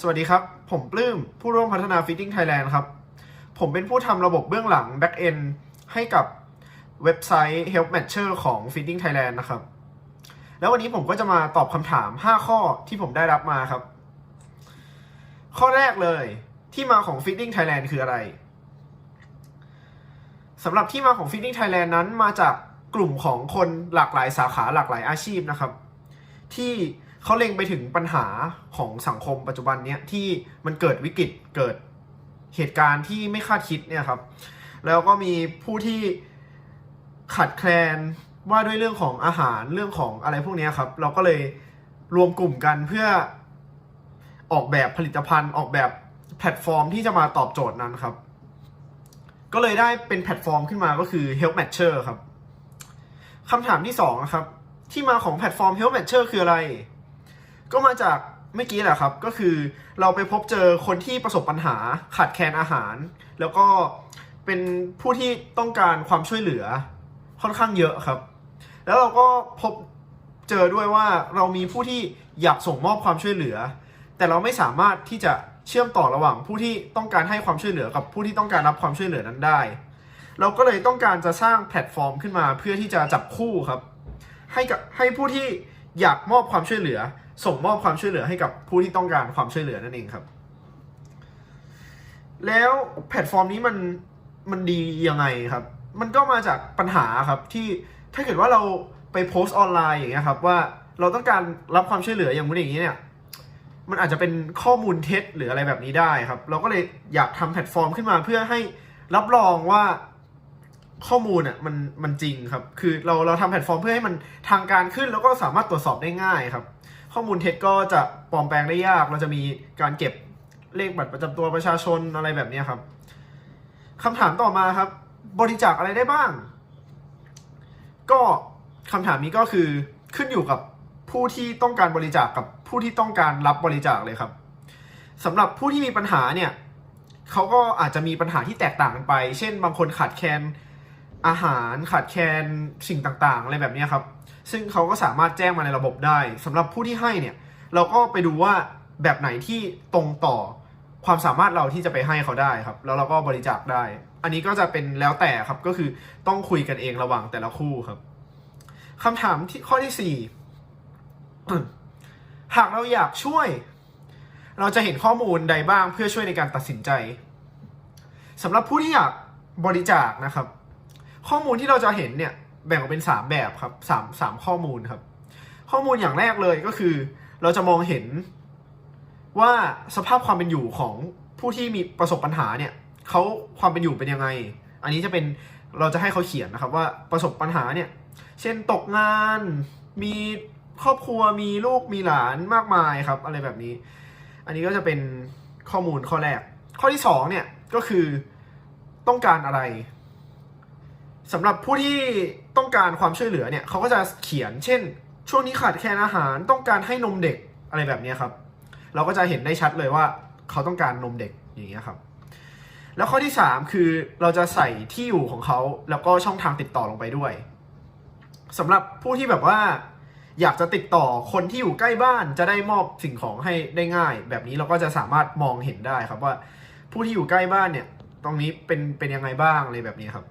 สวัสดีครับ ผมปลื้ม ผู้ร่วมพัฒนา Fitting Thailand ครับ ผมเป็นผู้ทำระบบเบื้องหลัง Back End ให้กับเว็บไซต์ Help Matcher ของ Fitting Thailand นะครับ แล้ววันนี้ผมก็จะมาตอบคำถาม 5 ข้อที่ผมได้รับมาครับ ข้อแรกเลยที่มาของ Fitting Thailand คืออะไรสำหรับที่มาของ Fitting Thailand นั้นมาจากกลุ่มของคนหลากหลายสาขาหลากหลายอาชีพนะครับ ที่ เขาเล็งไปถึงปัญหาของสังคมปัจจุบันเนี้ยที่มันเกิดวิกฤตเกิดเหตุการณ์ที่ไม่คาดคิดเนี่ยครับ แล้วก็มีผู้ที่ขาดแคลนว่าด้วยเรื่องของอาหารเรื่องของอะไรพวกนี้ครับ เราก็เลยรวมกลุ่มกันเพื่อออกแบบผลิตภัณฑ์ ออกแบบแพลตฟอร์มที่จะมาตอบโจทย์นั้นครับ ก็เลยได้เป็นแพลตฟอร์มขึ้นมาก็คือ Help Matcher ครับคำถามที่สองนะครับ ที่มาของแพลตฟอร์ม Help Matcher คืออะไร ก็มาจากเมื่อกี้แหละครับ ก็คือเราไปพบเจอคนที่ประสบปัญหาขาดแคลนอาหาร แล้วก็เป็นผู้ที่ต้องการความช่วยเหลือค่อนข้างเยอะครับ แล้วเราก็พบเจอด้วยว่าเรามีผู้ที่อยากส่งมอบความช่วยเหลือ แต่เราไม่สามารถที่จะเชื่อมต่อระหว่างผู้ที่ต้องการให้ความช่วยเหลือกับผู้ที่ต้องการรับความช่วยเหลือนั้นได้ เราก็เลยต้องการจะสร้างแพลตฟอร์มขึ้นมาเพื่อที่จะจับคู่ครับ ให้กับให้ผู้ที่อยากมอบความช่วยเหลือ ส่งมอบความช่วยเหลือให้กับผู้ที่ต้องการความช่วยเหลือนั่นเองครับ แล้วแพลตฟอร์มนี้มันมันดียังไงครับ มันก็มาจากปัญหาครับที่ถ้าเกิดว่าเราไปโพสต์ออนไลน์อย่างเงี้ยครับว่าเราต้องการรับความช่วยเหลืออย่างนู้นอย่างนี้เนี่ยมันอาจจะเป็นข้อมูลเท็จหรืออะไรแบบนี้ได้ครับ เราก็เลยอยากทำแพลตฟอร์มขึ้นมาเพื่อให้รับรองว่าข้อมูลอะมันมันจริงครับ คือเราเราทำแพลตฟอร์มเพื่อให้มันทางการขึ้น แล้วก็สามารถตรวจสอบได้ง่ายครับ ข้อมูลเท็จก็จะปลอมแปลงได้ยาก เราจะมีการเก็บเลขบัตรประจำตัวประชาชนอะไรแบบนี้ครับคำถามต่อมาครับ บริจาคอะไรได้บ้าง ก็คำถามนี้ก็คือขึ้นอยู่กับผู้ที่ต้องการบริจาคกับผู้ที่ต้องการรับบริจาคเลยครับสำหรับผู้ที่มีปัญหาเนี่ยเขาก็อาจจะมีปัญหาที่แตกต่างกันไป เช่น บางคนขาดแคลน อาหารขาดแคลนสิ่งต่างๆ อะไรแบบนี้ครับ ซึ่งเขาก็สามารถแจ้งมาในระบบได้สำหรับผู้ที่ให้เนี่ยเราก็ไปดูว่าแบบไหนที่ตรงต่อความสามารถเราที่จะไปให้เขาได้ครับ แล้วเราก็บริจาคได้ อันนี้ก็จะเป็นแล้วแต่ครับก็คือต้องคุยกันเองระหว่างแต่ละคู่ครับคำถามที่ข้อที่สี่หากเราอยากช่วย เราจะเห็นข้อมูลใดบ้างเพื่อช่วยในการตัดสินใจสำหรับผู้ที่อยากบริจาคนะครับ ข้อมูลที่เราจะเห็นเนี่ยแบ่งออกเป็น 3 แบบครับสามสามข้อมูลครับ ข้อมูลอย่างแรกเลยก็คือ เราจะมองเห็นว่าสภาพความเป็นอยู่ของผู้ที่มีประสบปัญหาเนี่ยเขาความเป็นอยู่เป็นยังไง อันนี้จะเป็นเราจะให้เขาเขียนนะครับว่าประสบปัญหาเนี่ย เช่นตกงานมีครอบครัวมีลูกมีหลานมากมายครับ อะไรแบบนี้ อันนี้ก็จะเป็นข้อมูลข้อแรก ข้อที่สองเนี่ยก็คือต้องการอะไร สำหรับผู้ที่ต้องการความช่วยเหลือเนี่ยเขาก็จะเขียน เช่น ช่วงนี้ขาดแคลนอาหารต้องการให้นมเด็กอะไรแบบนี้ครับ เราก็จะเห็นได้ชัดเลยว่าเขาต้องการนมเด็กอย่างเงี้ยครับ แล้วข้อที่สามคือเราจะใส่ที่อยู่ของเขาแล้วก็ช่องทางติดต่อลงไปด้วยสำหรับผู้ที่แบบว่าอยากจะติดต่อคนที่อยู่ใกล้บ้านจะได้มอบสิ่งของให้ได้ง่าย แบบนี้เราก็จะสามารถมองเห็นได้ครับว่าผู้ที่อยู่ใกล้บ้านเนี่ย ตรงนี้เป็นเป็นยังไงบ้างอะไรแบบนี้ครับ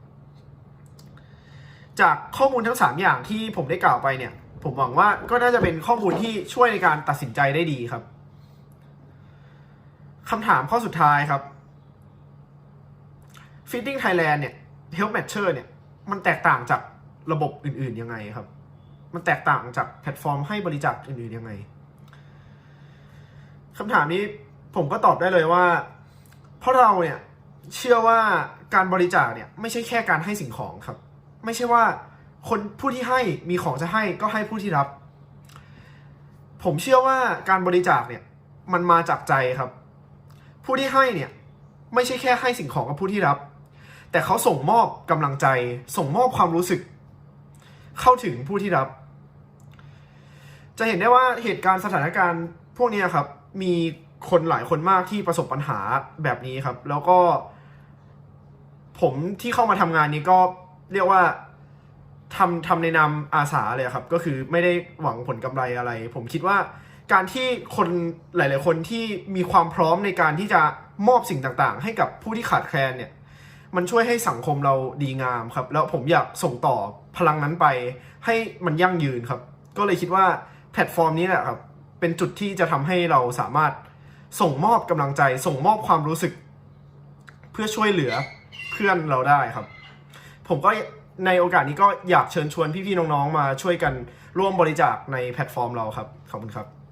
จากข้อมูลทั้ง 3 อย่างที่ผมได้กล่าวไปเนี่ย ผมหวังว่าก็น่าจะเป็นข้อมูลที่ช่วยในการตัดสินใจได้ดีครับคำถามข้อสุดท้ายครับ Fitting Thailand เนี่ย Help Matcher เนี่ย มันแตกต่างจากระบบอื่น ๆ ยังไงครับ มันแตกต่างจากแพลตฟอร์มให้บริจาคอื่น ๆ ยังไงคำถามนี้ผมก็ตอบได้เลยว่า เพราะเราเนี่ยเชื่อว่าการบริจาคเนี่ยไม่ใช่แค่การให้สิ่งของครับ ไม่ใช่ว่า คนผู้ที่ให้มีของจะให้ก็ให้ผู้ที่รับ ผมเชื่อว่าการบริจาคเนี่ยมันมาจากใจครับ ผู้ที่ให้เนี่ยไม่ใช่แค่ให้สิ่งของกับผู้ที่รับ แต่เขาส่งมอบกำลังใจ ส่งมอบความรู้สึก เข้าถึงผู้ที่รับ จะเห็นได้ว่าเหตุการณ์สถานการณ์พวกนี้ครับ มีคนหลายคนมากที่ประสบปัญหาแบบนี้ครับ แล้วก็ ผมที่เข้ามาทำงานนี้ก็ เรียกว่าทำทำในนามอาสาเลยครับ ก็คือไม่ได้หวังผลกำไรอะไร ผมคิดว่าการที่คนหลาย ๆ คนที่มีความพร้อมในการที่จะมอบสิ่งต่างๆ ให้กับผู้ที่ขาดแคลนเนี่ย มันช่วยให้สังคมเราดีงามครับ แล้วผมอยากส่งต่อพลังนั้นไป ให้มันยั่งยืนครับ ก็เลยคิดว่าแพลตฟอร์มนี้แหละครับ เป็นจุดที่จะทำให้เราสามารถส่งมอบกำลังใจ ส่งมอบความรู้สึก เพื่อช่วยเหลือเพื่อนเราได้ครับ ผมก็ในโอกาสนี้ก็อยากเชิญชวนพี่ๆน้องๆมาช่วยกันร่วมบริจาคในแพลตฟอร์มเราครับ ขอบคุณครับ